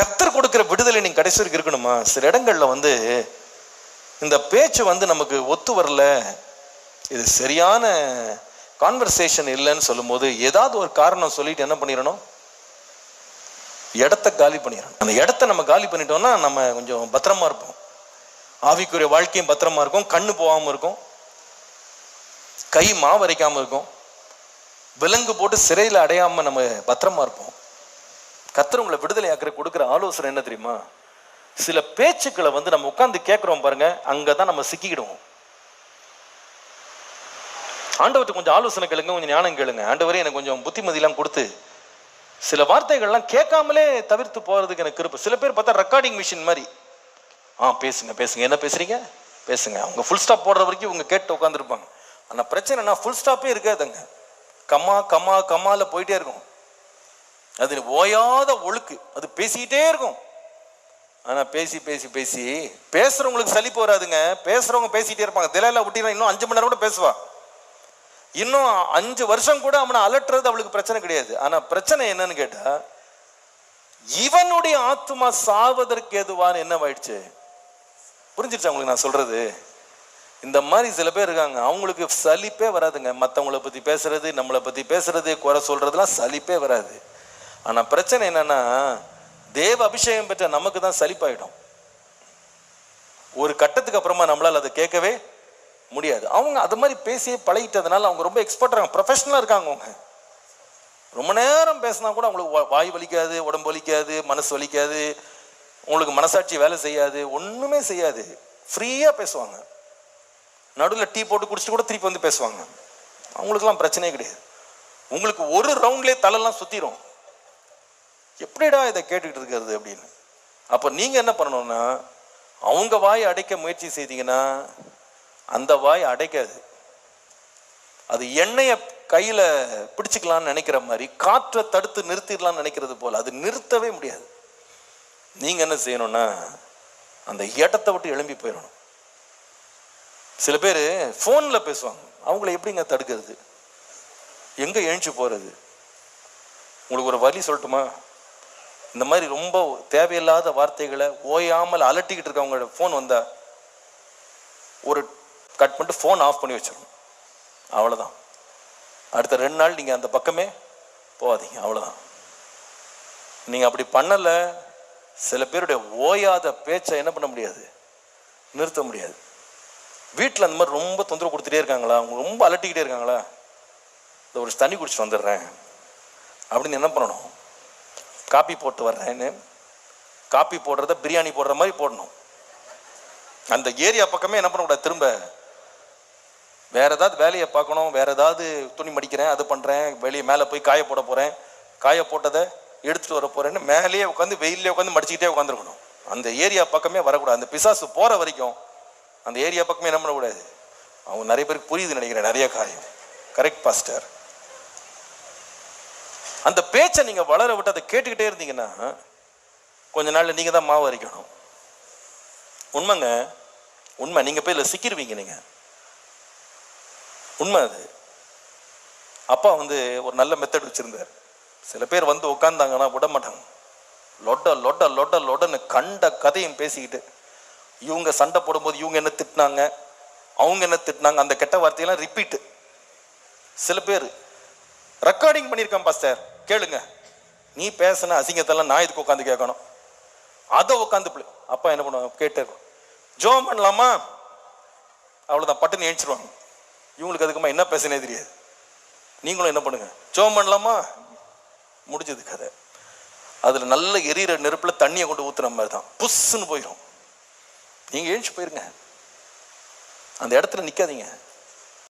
கத்தர் கொடுக்குற விடுதலை நீ கடைசி வரைக்கும் இருக்கணுமா? சில இடங்கள்ல வந்து இந்த பேச்சு வந்து நமக்கு ஒத்து வரல. இது சரியான கான்வர்சேஷன் இல்லைன்னு சொல்லும்போது ஏதாவது ஒரு காரணம் சொல்லிட்டு என்ன பண்ணிடணும் இடத்த காலி பண்ணிடணும் அந்த இடத்த நம்ம காலி பண்ணிட்டோம்னா நம்ம கொஞ்சம் பத்திரமா இருப்போம். ஆவிக்குரிய வாழ்க்கையும் பத்திரமா இருக்கும். கண்ணு போகாமல் இருக்கும். கை மாவரைக்காமல் இருக்கும். விலங்கு போட்டு சிறையில் அடையாமல் நம்ம பத்திரமா இருப்போம். கத்தர் உங்களை விடுதலை ஆக்கிற கொடுக்குற ஆலோசனை என்ன தெரியுமா? சில பேச்சுக்களை வந்து நம்ம உட்காந்து கேட்குறோம் பாருங்க அங்கதான் நம்ம சிக்கிக்கிடுவோம். ஆண்டவர்கிட்ட கொஞ்சம் ஆலோசனை கேளுங்க கொஞ்சம் ஞானம் கேளுங்க. ஆண்டவரே எனக்கு கொஞ்சம் புத்திமதியெல்லாம் கொடுத்து சில வார்த்தைகள்லாம் கேட்காமலே தவிர்த்து போகிறதுக்கு எனக்கு இருப்பு சில பேர் பார்த்தா ரெக்கார்டிங் மிஷின் மாதிரி. ஆ பேசுங்க பேசுங்க. என்ன பேசுறீங்க? பேசுங்க. அவங்க ஃபுல் ஸ்டாப் போடுற வரைக்கும் இவங்க கேட்டு உட்காந்துருப்பாங்க ஆனால் பிரச்சனைனா ஃபுல் ஸ்டாப்பே இருக்காதுங்க. கம்மா கம்மா கம்மாவில் போயிட்டே இருக்கும். அது ஓயாத ஒழுக்கு. அது பேசிக்கிட்டே இருக்கும். ஆனால் பேசி பேசி பேசி பேசுகிறவங்களுக்கு சளிப்பு வராதுங்க பேசுகிறவங்க பேசிகிட்டே இருப்பாங்க. திலையில விட்டினா இன்னும் அஞ்சு மணி நேரம் கூட பேசுவா. இன்னும் அஞ்சு வருஷம் கூட அவனை அலட்டுறது அவளுக்கு பிரச்சனை கிடையாது. ஆனால் பிரச்சனை என்னன்னு கேட்டால் இவனுடைய ஆத்மா சாவதற்கு எதுவான்னு என்னவாயிடுச்சு? புரிஞ்சிருச்சா அவங்களுக்கு நான் சொல்கிறது இந்த மாதிரி சில பேர் இருக்காங்க. அவங்களுக்கு சலிப்பே வராதுங்க. மற்றவங்கள பற்றி பேசுறது நம்மளை பற்றி பேசுறது குறை சொல்றதுலாம் சலிப்பே வராது. ஆனால் பிரச்சனை என்னன்னா தேவ அபிஷேகம் பெற்ற நமக்கு தான் சலிப்பாயிடும். ஒரு கட்டத்துக்கு அப்புறமா நம்மளால் அதை கேட்கவே முடியாது. அவங்க அது மாதிரி பேசியே பழகிட்டதுனால அவங்க ரொம்ப எக்ஸ்பர்ட் இருக்காங்க. ப்ரொஃபஷனலாக இருக்காங்க அவங்க. ரொம்ப நேரம் பேசினா கூட அவங்களுக்கு வா- வாய் வலிக்காது உடம்பு வலிக்காது மனசு வலிக்காது உங்களுக்கு மனசாட்சி வேலை செய்யாது ஒன்றுமே செய்யாது. ஃப்ரீயாக பேசுவாங்க. நடுவில் டீ போட்டு குடிச்சிட்டு கூட திருப்பி வந்து பேசுவாங்க. அவங்களுக்குலாம் பிரச்சனையே கிடையாது. உங்களுக்கு ஒரு ரவுண்ட்லேயே தலைலாம் சுற்றிடும் எப்படிடா இதை கேட்டுக்கிட்டு இருக்கிறது அப்படின்னு? அப்போ நீங்கள் என்ன பண்ணணும்னா அவங்க வாய் அடைக்க முயற்சி செய்தீங்கன்னா அந்த வாய் அடைக்காது. அது எண்ணெயை கையில் பிடிச்சிக்கலாம்னு நினைக்கிற மாதிரி காற்றை தடுத்து நிறுத்திடலாம்னு நினைக்கிறது போல் அது நிறுத்தவே முடியாது. நீங்கள் என்ன செய்யணும்னா அந்த இடத்தை விட்டு எழும்பி போயிடணும். சில பேர் ஃபோனில் பேசுவாங்க. அவங்கள எப்படிங்க தடுக்கிறது? எங்கே எழுந்து போகிறது உங்களுக்கு ஒரு வழி சொல்லட்டுமா? இந்த மாதிரி ரொம்ப தேவையில்லாத வார்த்தைகளை ஓயாமல் அலட்டிக்கிட்டு இருக்கவங்களோட ஃபோன் வந்தால் ஒரு கட் பண்ணிட்டு ஃபோன் ஆஃப் பண்ணி வச்சிடணும். அவ்வளோதான் அடுத்த ரெண்டு நாள் நீங்கள் அந்த பக்கமே போகாதீங்க. அவ்வளோதான் நீங்கள் அப்படி பண்ணலை சில பேருடைய ஓயாத பேச்சை என்ன பண்ண முடியாது? நிறுத்த முடியாது. வீட்டில் அந்த மாதிரி ரொம்ப தொந்தரவு கொடுத்துட்டே இருக்காங்களா? அவங்க ரொம்ப அலட்டிக்கிட்டே இருக்காங்களா? இந்த ஒரு தண்ணி குடிச்சிட்டு வந்துடுறேன். அப்படின்னு என்ன பண்ணணும்? காப்பி போட்டு வர்றேன்னு காப்பி போடுறத பிரியாணி போடுற மாதிரி போடணும். அந்த ஏரியா பக்கமே என்ன பண்ணக்கூடாது திரும்ப வேற ஏதாவது வேலையை பார்க்கணும் வேற ஏதாவது துணி மடிக்கிறேன் அது பண்ணுறேன் வெளியே மேலே போய் காய போட போகிறேன் காய போட்டதை எடுத்துகிட்டு வர போகிறேன்னு மேலேயே உட்காந்து வெயிலே உட்காந்து மடிச்சுக்கிட்டே உட்காந்துருக்கணும். அந்த ஏரியா பக்கமே வரக்கூடாது. அந்த பிசாசு போகிற வரைக்கும் அந்த ஏரியா பக்கமே என்ன பண்ணக்கூடாது? அவங்க நிறைய பேருக்கு புரியுது நினைக்கிறேன் நிறைய காரியம். கரெக்ட் பாஸ்டர் அந்த பேச்சை நீங்கள் வளர விட்டு அதை கேட்டுக்கிட்டே இருந்தீங்கன்னா கொஞ்ச நாளில் நீங்கள் தான் மாவு அரைக்கணும். உண்மைங்க உண்மை. நீங்கள் போய் இதில் சிக்கிடுவீங்க நீங்கள் உண்மை அது. அப்பா வந்து ஒரு நல்ல மெத்தட் வச்சுருந்தார். சில பேர் வந்து உட்காந்தாங்கன்னா விட மாட்டாங்க. லொட்ட லொட்ட லொட்ட லொடன்னு கண்ட கதையும் பேசிக்கிட்டு இவங்க சண்டை போடும்போது இவங்க என்ன திட்டினாங்க அவங்க என்ன திட்டினாங்க அந்த கெட்ட வார்த்தையெல்லாம் ரிப்பீட்டு சில பேர் ரெக்கார்டிங் பண்ணியிருக்கேன் பாஸ்டர். கேளுங்க. நீ பேசின அசிங்கத்தெல்லாம் நான் இதுக்கு உட்காந்து கேட்கணும்? அதை உட்காந்து அப்பா என்ன பண்ணுவாங்க? கேட்டே இருக்கும். ஜோம் பண்ணலாமா? அவ்வளோதான் பட்டுன்னு ஏஞ்சிருவாங்க. இவங்களுக்கு அதுக்குமா என்ன பேசுனே தெரியாது. நீங்களும் என்ன பண்ணுங்க? ஜோம் பண்ணலாமா? முடிஞ்சது கதை. அதில் நல்ல எரியிற நெருப்பில் தண்ணியை கொண்டு ஊற்றுற மாதிரி தான் புஷ்ஷுன்னு போயிடும். நீங்கள் எழுந்து போயிருங்க. அந்த இடத்துல நிற்காதீங்க